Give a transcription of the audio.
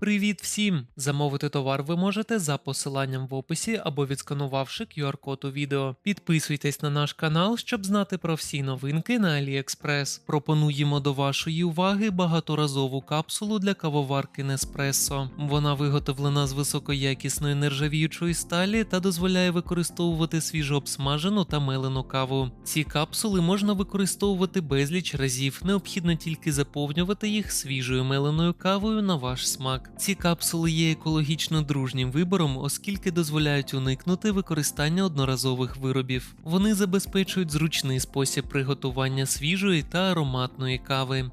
Привіт всім! Замовити товар ви можете за посиланням в описі або відсканувавши QR-код у відео. Підписуйтесь на наш канал, щоб знати про всі новинки на AliExpress. Пропонуємо до вашої уваги багаторазову капсулу для кавоварки Nespresso. Вона виготовлена з високоякісної нержавіючої сталі та дозволяє використовувати свіжо обсмажену та мелену каву. Ці капсули можна використовувати безліч разів, необхідно тільки заповнювати їх свіжою меленою кавою на ваш смак. Ці капсули є екологічно дружнім вибором, оскільки дозволяють уникнути використання одноразових виробів. Вони забезпечують зручний спосіб приготування свіжої та ароматної кави.